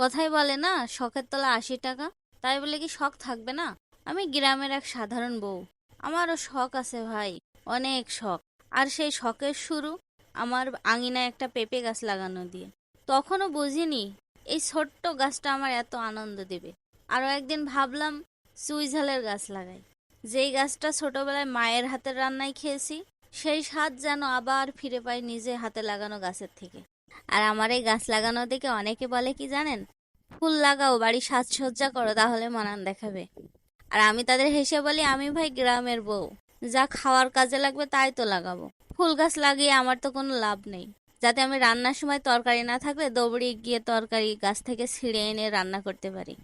কথাই বলে না, শখের তলা আশি টাকা। তাই বলে কি শখ থাকবে না? আমি গ্রামের এক সাধারণ বউ। আমারও শখ আছে ভাই, অনেক শখ। আর সেই শখের শুরু আমার আঙিনায় একটা পেঁপে গাছ লাগানো দিয়ে। তখনও বুঝিনি, এই ছোট্ট গাছটা আমার এত আনন্দ দেবে। আরও একদিন ভাবলাম সুইঝালের গাছ লাগাই। যেই গাছটা ছোটবেলায় মায়ের হাতের রান্নায় খেয়েছি, সেই স্বাদ যেন আবার ফিরে পাই নিজে হাতে লাগানো গাছের থেকে। আর আমার এই গাছ লাগানো দেখে অনেকে বলে কি জানেন? ফুল লাগাও, বাড়ি সাজসজ্জা করো, তাহলে মানান দেখাবে। আর আমি তাদের হেসে বলি, আমি ভাই গ্রামের বউ। যা খাওয়ার কাজে লাগবে তাই তো লাগাবো। ফুল গাছ লাগিয়ে আমার তো কোনো লাভ নেই। যাতে আমি রান্নার সময় তরকারি না থাকলে দৌড়িয়ে গিয়ে তরকারি গাছ থেকে ছিঁড়ে এনে রান্না করতে পারি।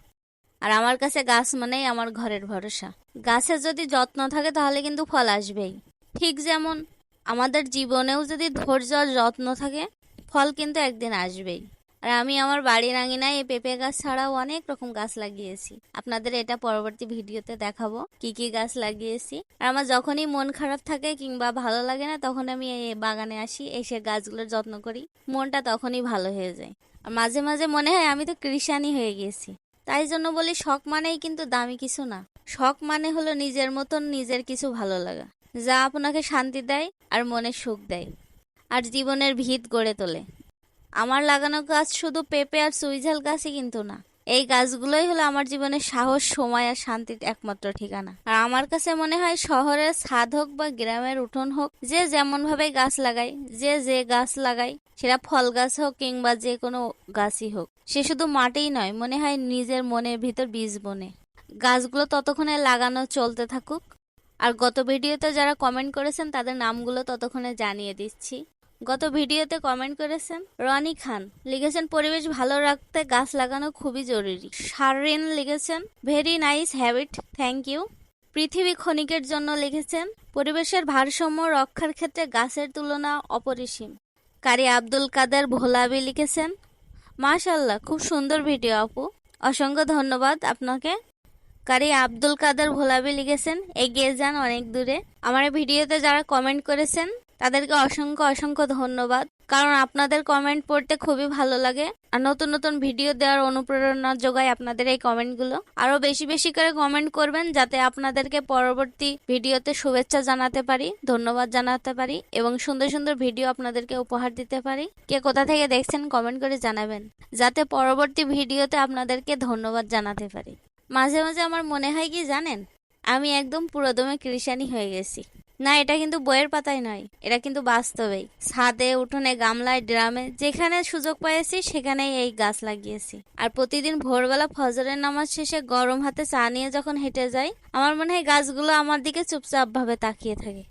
আর আমার কাছে গাছ মানেই আমার ঘরের ভরসা। গাছের যদি যত্ন থাকে তাহলে কিন্তু ফল আসবেই। ঠিক যেমন আমাদের জীবনেও যদি ধৈর্য আর যত্ন থাকে ফল কিন্তু একদিন আসবেই। আর আমি আমার বাড়ির আঙিনায় এই পেঁপে গাছ ছাড়াও অনেক রকম গাছ লাগিয়েছি। আপনাদের এটা পরবর্তী ভিডিওতে দেখাবো কি কি গাছ লাগিয়েছি। আর আমার যখনই মন খারাপ থাকে কিংবা ভালো লাগে না, তখন আমি এই বাগানে আসি, এসে গাছগুলোর যত্ন করি। মনটা তখনই ভালো হয়ে যায়। আর মাঝে মাঝে মনে হয় আমি তো কৃষানি হয়ে গেছি। তাই জন্য বলি শখ মানেই কিন্তু দামি কিছু না। শখ মানে হলো নিজের মতন নিজের কিছু ভালো লাগা। যা আপনাকে শান্তি দেয় আর মনে সুখ দেয়। আর জীবনের ভিত গড়ে তোলে। আমার লাগানো গাছ শুধু পেঁপে আর সুইঝাল গাছই কিন্তু না। এই গাছগুলোই হলো আমার জীবনের সাহস, সময় আর শান্তির একমাত্র ঠিকানা। আর আমার কাছে মনে হয় শহরের ছাদ হোক বা গ্রামের উঠোন হোক, যে যেমন ভাবে গাছ লাগায়, যে যে গাছ লাগায়, সেটা ফল গাছ হোক কিংবা যে কোনো গাছই হোক, সে শুধু মাটিই নয়, মনে হয় নিজের মনের ভিতর বীজ বনে। গাছগুলো ততক্ষণে লাগানো চলতে থাকুক। আর গত ভিডিওতে যারা কমেন্ট করেছেন, তাদের নামগুলো ততক্ষণে জানিয়ে দিচ্ছি। গত ভিডিওতে কমেন্ট করেছেন রনি খান। লিখেছেন, পরিবেশ ভালো রাখতে গাছ লাগানো খুবই জরুরি। শারিন লিখেছেন very nice habit thank you পৃথিবী ক্ষণিকের জন্য লিখেছেন, পরিবেশের ভারসাম্য রক্ষার ক্ষেত্রে গাছের তুলনা অপরিসীম। কারি আব্দুল কাদের ভোলাবি লিখেছেন মাশাল্লাহ খুব সুন্দর ভিডিও আপু। অসংখ্য ধন্যবাদ আপনাকে। কারি আব্দুল কাদের ভোলাবি লিখেছেন, এগিয়ে যান অনেক দূরে। আমার ভিডিওতে যারা কমেন্ট করেছেন তাদেরকে অসংখ্য অসংখ্য ধন্যবাদ। কারণ আপনাদের কমেন্ট পড়তে খুবই ভালো লাগে। আর নতুন নতুন ভিডিও দেওয়ার অনুপ্রেরণা যোগায় আপনাদের এই কমেন্টগুলো আরও বেশি বেশি করে কমেন্ট করবেন যাতে আপনাদেরকে পরবর্তী ভিডিওতে শুভেচ্ছা জানাতে পারি, ধন্যবাদ জানাতে পারি এবং সুন্দর সুন্দর ভিডিও আপনাদেরকে উপহার দিতে পারি। কে কোথা থেকে দেখছেন কমেন্ট করে জানাবেন, যাতে পরবর্তী ভিডিওতে আপনাদেরকে ধন্যবাদ জানাতে পারি। মাঝে মাঝে আমার মনে হয় কি জানেন? আমি একদম পুরোদমে কৃষানি হয়ে গেছি। না, এটা কিন্তু বইয়ের পাতায় নয়, এটা কিন্তু বাস্তবেই। ছাদে, উঠোনে, গামলায়, ড্রামে, যেখানে সুযোগ পেয়েছি সেখানেই এই গাছ লাগিয়েছি। আর প্রতিদিন ভোরবেলা ফজরের নামাজ শেষে গরম হাতে চা নিয়ে যখন হেঁটে যাই, আমার মনে হয় গাছগুলো আমার দিকে চুপচাপ ভাবে তাকিয়ে থাকে।